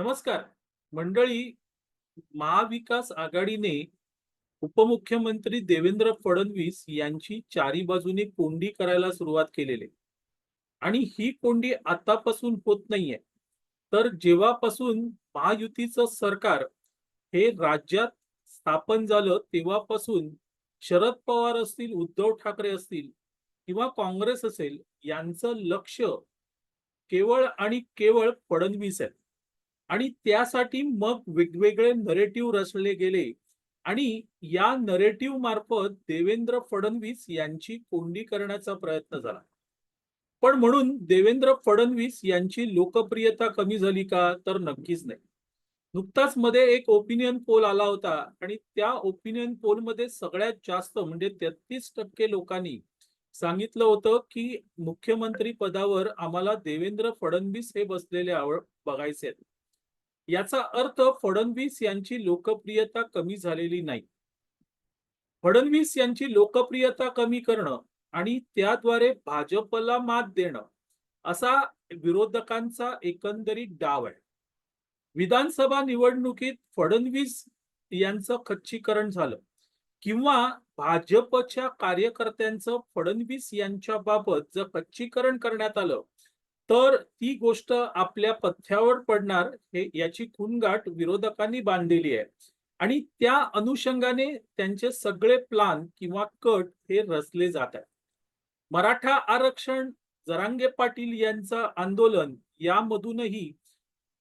नमस्कार. मंडळी महाविकास आघाडीने उपमुख्यमंत्री देवेंद्र फडणवीस यांची चारी बाजूने कोंडी करायला सुरुवात केलेली आणि ही कोंडी आतापासून होत नाहीये. तर जेव्हापासून महायुतीचं सरकार हे राज्यात स्थापन झालं तेव्हापासून शरद पवार असतील उद्धव ठाकरे असतील किंवा काँग्रेस असेल यांचं लक्ष केवळ आणि केवळ फडणवीस आहेत. आणि त्यासाठी मग वेगवेगळे नरेटिव्ह रचले गेले. आणि या नरेटिव्ह मार्फत देवेंद्र फडणवीस यांची कोंडी करण्याचा प्रयत्न झाला. पण म्हणून देवेंद्र फडणवीस यांची लोकप्रियता कमी झाली का? तर नक्कीच नाही. नुकताच मध्ये एक ओपिनियन पोल आला होता आणि त्या ओपिनियन पोलमध्ये सगळ्यात जास्त म्हणजे तेहतीस टक्के लोकांनी सांगितलं होतं की मुख्यमंत्री पदावर आम्हाला देवेंद्र फडणवीस हे बसलेले आवड बघायचे आहेत. याचा अर्थ फडणवीस यांची लोकप्रियता कमी झालेली नाही. फडणवीस यांची लोकप्रियता कमी करणं आणि त्याद्वारे भाजपला मात देणं असा विरोधकांचा एकंदरीत डाव आहे. विधानसभा निवडणुकीत फडणवीस यांचं खच्चीकरण झालं किंवा भाजपच्या कार्यकर्त्यांचं फडणवीस यांच्या बाबत जर खच्चीकरण करण्यात आलं तर ती गोष्ट आपल्या पथ्यावर पडणार हे याची खुणगाठ विरोधकांनी बांधलेली आहे. आणि त्या अनुषंगाने त्यांचे सगळे प्लान किंवा कट हे रचले जात आहेत. मराठा आरक्षण जरांगे पाटील यांचं आंदोलन यामधूनही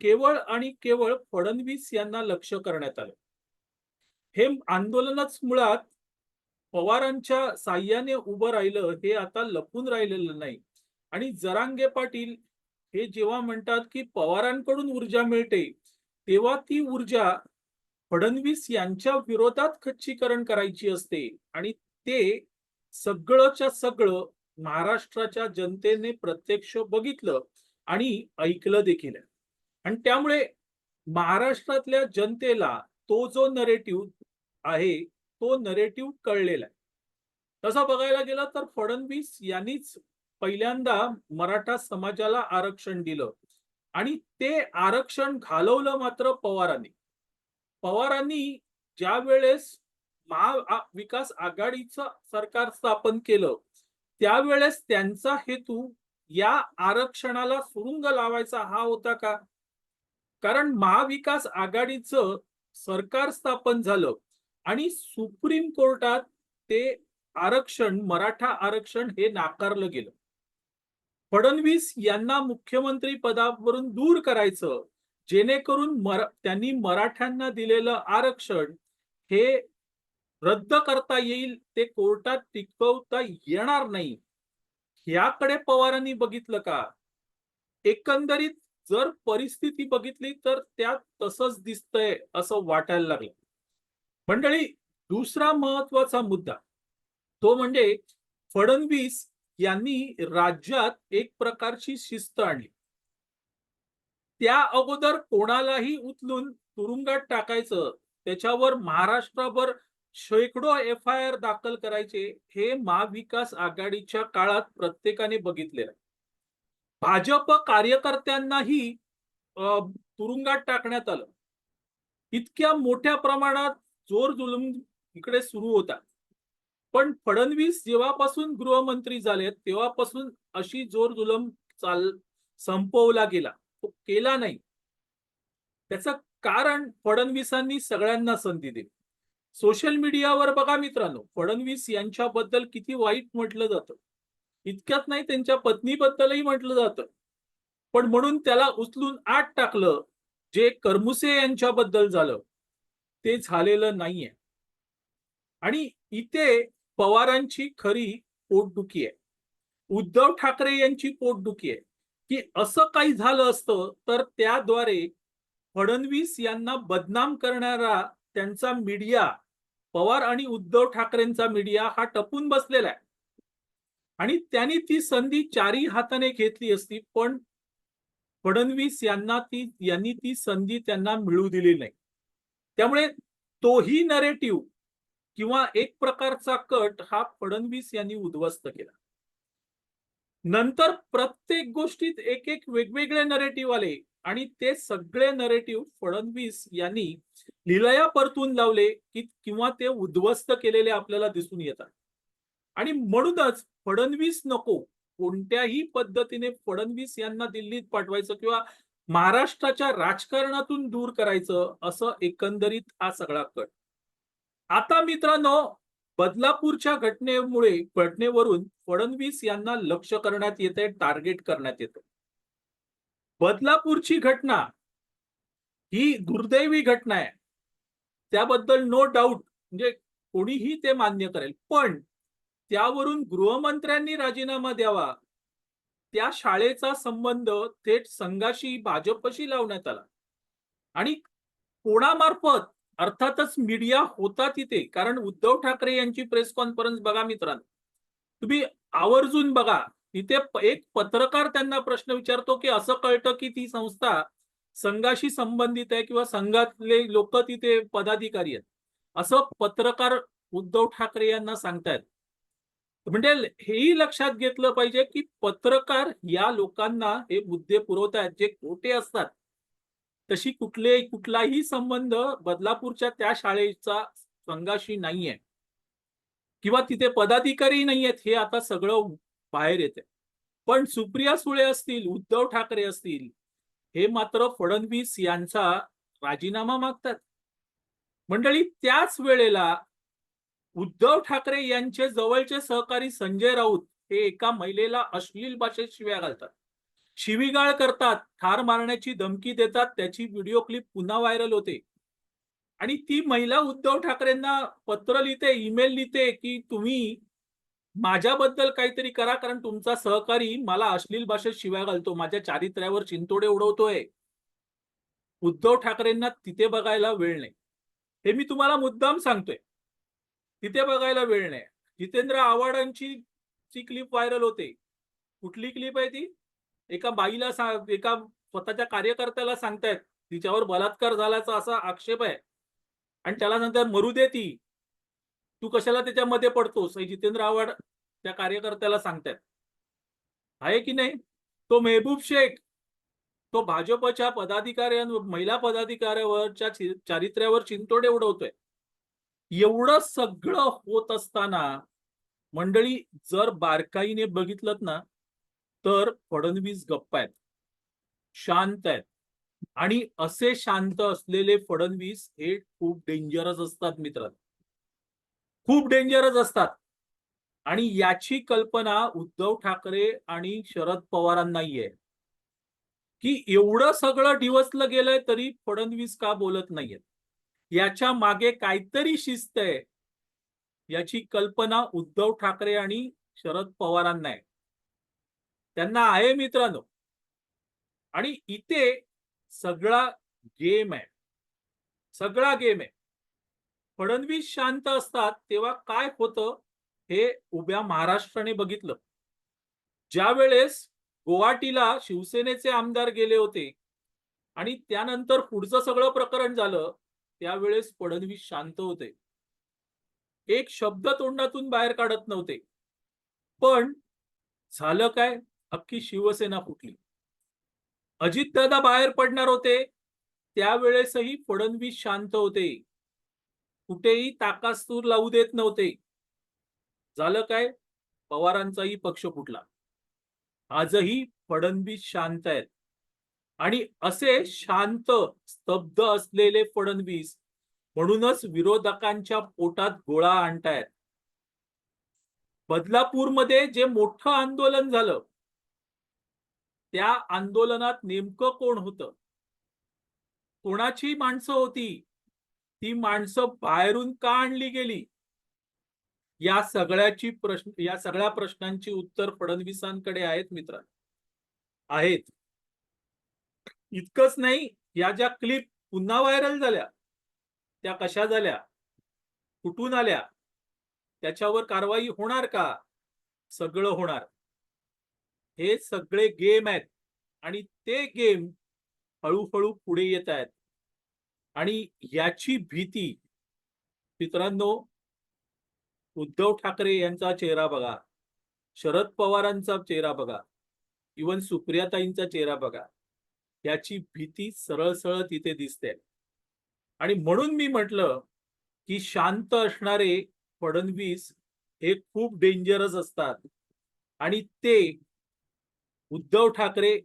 केवळ आणि केवळ फडणवीस यांना लक्ष करण्यात आलं. हे आंदोलनच मुळात पवारांच्या साह्याने उभं राहिलं हे आता लपून राहिलेलं नाही. आणि जरांगे पाटील हे जेव्हा म्हणतात की पवारांकडून ऊर्जा मिळते तेव्हा ती ऊर्जा फडणवीस यांच्या विरोधात खच्चीकरण करायची असते. आणि ते सगळंच्या सगळं महाराष्ट्राच्या जनतेने प्रत्यक्ष बघितलं आणि ऐकलं देखील. आणि त्यामुळे महाराष्ट्रातल्या जनतेला तो जो नरेटिव्ह आहे तो नरेटिव्ह कळलेला आहे. तसा बघायला गेला तर फडणवीस यांनीच पहिल्यांदा मराठा समाजाला आरक्षण दिलं. आणि ते आरक्षण घालवलं मात्र पवारांनी. पवारांनी ज्या वेळेस महाविकास आघाडीचं सरकार स्थापन केलं त्यावेळेस त्यांचा हेतू या आरक्षणाला सुरुंग लावायचा हा होता का? कारण महाविकास आघाडीचं सरकार स्थापन झालं आणि सुप्रीम कोर्टात ते आरक्षण मराठा आरक्षण हे नाकारलं गेलं. फडणवीस यांना मुख्यमंत्री पदावरून दूर करायचं जेणेकरून मर त्यांनी मराठ्यांना दिलेलं आरक्षण हे रद्द करता येईल ते कोर्टात टिकवता येणार नाही. याकडे पवारांनी बघितलं का? एकंदरीत जर परिस्थिती बघितली तर त्यात तसंच दिसतंय असं वाटायला लागलं. मंडळी दुसरा महत्त्वाचा मुद्दा तो म्हणजे फडणवीस यांनी राज्यात एक प्रकारची शिस्त आणली. त्या अगोदर कोणालाही उचलून तुरुंगात टाकायचं त्याच्यावर महाराष्ट्रभर शेकडो एफ आय आर दाखल करायचे हे महाविकास आघाडीच्या काळात प्रत्येकाने बघितलेलं. भाजप कार्यकर्त्यांनाही तुरुंगात टाकण्यात आलं. इतक्या मोठ्या प्रमाणात जोर जुलूम इकडे सुरू होता. पण फडणवीस जेव्हापासून गृहमंत्री झाले तेव्हापासून अशी जोर जुलम चाल संपवला गेला. तो केला नाही. त्याचं कारण फडणवीसांनी सगळ्यांना संधी दिली. सोशल मीडियावर बघा मित्रांनो फडणवीस यांच्याबद्दल किती वाईट म्हटलं जातं. इतक्यात नाही त्यांच्या पत्नीबद्दलही म्हटलं जातं. पण म्हणून त्याला उचलून आत टाकलं जे करमुसे यांच्याबद्दल झालं ते झालेलं नाहीये. आणि इथे पवारांची खरी पोटदुखी आहे. उद्धव ठाकरे यांची पोटदुखी आहे. की असं काही झालं असतं तर त्याद्वारे फडणवीस यांना बदनाम करणारा त्यांचा मीडिया पवार आणि उद्धव ठाकरेंचा मीडिया हा टपून बसलेला आहे. आणि त्यांनी ती संधी चारी हाताने घेतली असती पण फडणवीस यांना ती यांनी ती संधी त्यांना मिळू दिली नाही. त्यामुळे तोही नरेटिव्ह किंवा एक प्रकारचा कट हा फडणवीस यांनी उद्ध्वस्त केला. नंतर प्रत्येक गोष्टीत एक एक वेगवेगळे नरेटिव्ह आले आणि ते सगळे नरेटिव्ह फडणवीस यांनी लिलया परतून लावले की किंवा ते उद्ध्वस्त केलेले आपल्याला दिसून येतात. आणि म्हणूनच फडणवीस नको कोणत्याही पद्धतीने फडणवीस यांना दिल्लीत पाठवायचं किंवा महाराष्ट्राच्या राजकारणातून दूर करायचं असं एकंदरीत हा सगळा कट. आता मित्रांनो बदलापूरच्या घटनेमुळे घटनेवरून फडणवीस यांना लक्ष करण्यात येते टार्गेट करण्यात येतं बदलापूरची घटना ही दुर्दैवी घटना आहे. त्याबद्दल नो डाऊट म्हणजे कोणीही ते मान्य करेल. पण त्यावरून गृहमंत्र्यांनी राजीनामा द्यावा. त्या शाळेचा संबंध थेट संघाशी भाजपशी लावण्यात आला. आणि कोणामार्फत अर्थातच मीडिया होता तिथे. कारण उद्धव ठाकरे यांची प्रेस कॉन्फरन्स बघा मित्रांनो. तुम्ही आवर्जून बघा. तिथे एक पत्रकार त्यांना प्रश्न विचारतो की असं कळतं की ती संस्था संघाशी संबंधित आहे किंवा संघातले लोक तिथे पदाधिकारी आहेत. असं पत्रकार उद्धव ठाकरे यांना सांगतायत. म्हणजे हेही लक्षात घेतलं पाहिजे की पत्रकार या लोकांना हे मुद्दे पुरवतायत. जे खोटे असतात. तशी कुठले कुठलाही संबंध बदलापूरच्या त्या शाळेचा संघाशी नाहीये. किंवा तिथे पदाधिकारी नाहीयेत हे आता सगळं बाहेर येते पण सुप्रिया सुळे असतील उद्धव ठाकरे असतील हे मात्र फडणवीस यांचा राजीनामा मागतात. मंडळी त्याच वेळेला उद्धव ठाकरे यांचे जवळचे सहकारी संजय राऊत हे एका महिलेला अश्लील भाषेत शिव्या घालतात. शिवीगाळ करतात ठार मारण्याची धमकी देतात त्याची व्हिडिओ क्लिप पुन्हा व्हायरल होते. आणि ती महिला उद्धव ठाकरेंना पत्र लिहिते ईमेल लिहिते की तुम्ही माझ्याबद्दल काहीतरी करा कारण तुमचा सहकारी मला अश्लील भाषेत शिव्या घालतो माझ्या चारित्र्यावर चिंतोडे उडवतोय. उद्धव ठाकरेंना तिथे बघायला वेळ नाही. हे मी तुम्हाला मुद्दाम सांगतोय. तिथे बघायला वेळ नाही. जितेंद्र आव्हाडांची ची क्लिप व्हायरल होते. कुठली क्लिप आहे ती? एका बाईला एका स्वतःच्या कार्यकर्त्याला सांगतायत तिच्यावर बलात्कार झाल्याचा असा आक्षेप आहे. आणि त्याला सांगतात मरू दे ती. तू कशाला त्याच्यामध्ये पडतोस? हे जितेंद्र आव्हाड त्या कार्यकर्त्याला सांगतायत. आहे की नाही? तो मेहबूब शेख तो भाजपच्या पदाधिकाऱ्यांवर महिला पदाधिकाऱ्यावरच्या चारित्र्यावर चिंतोडे उडवतोय. एवढं सगळं होत असताना मंडळी जर बारकाईने बघितलं ना तर फडणवीस गप्प आहेत. शांत आहेत. आणि असे शांत असलेले फडणवीस हे खूप डेंजरस असतात मित्रांनो खूप डेंजरस असतात. आणि याची कल्पना उद्धव ठाकरे आणि शरद पवारांनाही आहे की एवढं सगळं डिवसलं गेलंय तरी फडणवीस का बोलत नाहीयेत? याच्या मागे काहीतरी शिस्त आहे. याची कल्पना उद्धव ठाकरे आणि शरद पवारांना आहे. त्यांना आहे मित्रांनो. आणि इथे सगळा गेम आहे. सगळा गेम आहे. फडणवीस शांत असतात तेव्हा काय होतं हे उभ्या महाराष्ट्राने बघितलं. ज्या वेळेस गुवाहाटीला शिवसेनेचे आमदार गेले होते आणि त्यानंतर पुढचं सगळं प्रकरण झालं त्यावेळेस फडणवीस शांत होते. एक शब्द तोंडातून बाहेर काढत नव्हते. पण झालं काय? अख्खी शिवसेना फुटली. अजितदादा बाहेर पडणार होते त्यावेळेसही फडणवीस शांत होते. कुठेही ताकास्तूर लावू देत नव्हते. झालं काय? पवारांचाही पक्ष फुटला. आजही फडणवीस शांत आहेत. आणि असे शांत स्तब्ध असलेले फडणवीस म्हणूनच विरोधकांच्या पोटात गोळा आणतायत. बदलापूरमध्ये जे मोठं आंदोलन झालं त्या आंदोलनात नेमकं कोण होतं? कोणाची माणसं होती? ती माणसं बाहेरून का आणली गेली? या सगळ्याची प्रश्न या सगळ्या प्रश्नांची उत्तर फडणवीसांकडे आहेत मित्र आहेत. इतकंच नाही या ज्या क्लिप पुन्हा व्हायरल झाल्या त्या कशा झाल्या? कुठून आल्या? त्याच्यावर कारवाई होणार का? सगळं होणार. हे सगळे गेम आहेत. आणि ते गेम हळूहळू पुढे येत आहेत. आणि याची भीती मित्रांनो उद्धव ठाकरे यांचा चेहरा बघा. शरद पवारांचा चेहरा बघा. इवन सुप्रियाताईंचा चेहरा बघा. याची भीती सरळ सरळ तिथे दिसते. आणि म्हणून मी म्हटलं की शांत असणारे फडणवीस हे खूप डेंजरस असतात. आणि ते उद्धव ठाकरे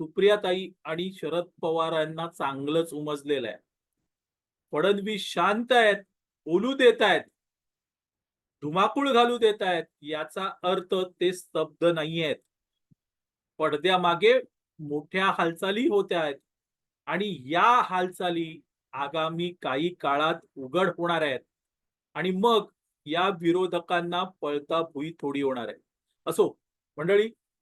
सुप्रियाताई आणि शरद पवारांना चांगलंच उमजलेलं आहे. फडणवीस शांत आहेत बोलू देत आहेत धुमाकूळ घालू देत आहेत याचा अर्थ ते स्तब्ध नाही आहेत. पडद्यामागे मोठ्या हालचाली होत आहेत आणि या हालचाली आगामी काही काळात उघड होणार आहेत आणि मग या विरोधकांना पळता भुई थोडी होणार आहे. असो मंडळी